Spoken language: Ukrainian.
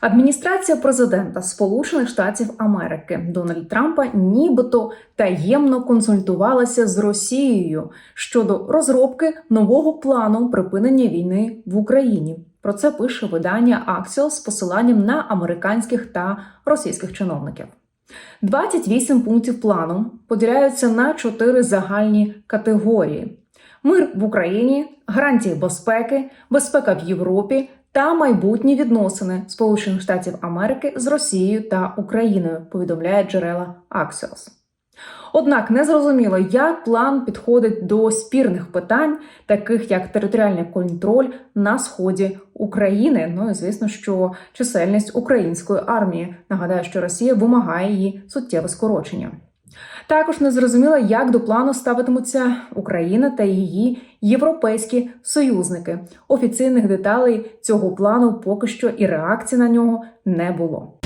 Адміністрація президента Сполучених Штатів Америки Дональд Трампа нібито таємно консультувалася з Росією щодо розробки нового плану припинення війни в Україні. Про це пише видання Axios з посиланням на американських та російських чиновників. 28 пунктів плану поділяються на чотири загальні категорії: мир в Україні, гарантії безпеки, безпека в Європі та майбутні відносини Сполучених Штатів Америки з Росією та Україною. Повідомляє джерела Axios. Однак не зрозуміло, як план підходить до спірних питань, таких як територіальний контроль на сході України. Ну і звісно, що чисельність української армії. Нагадаю, що Росія вимагає її суттєве скорочення. Також не зрозуміло, як до плану ставитимуться Україна та її європейські союзники. Офіційних деталей цього плану поки що і реакції на нього не було.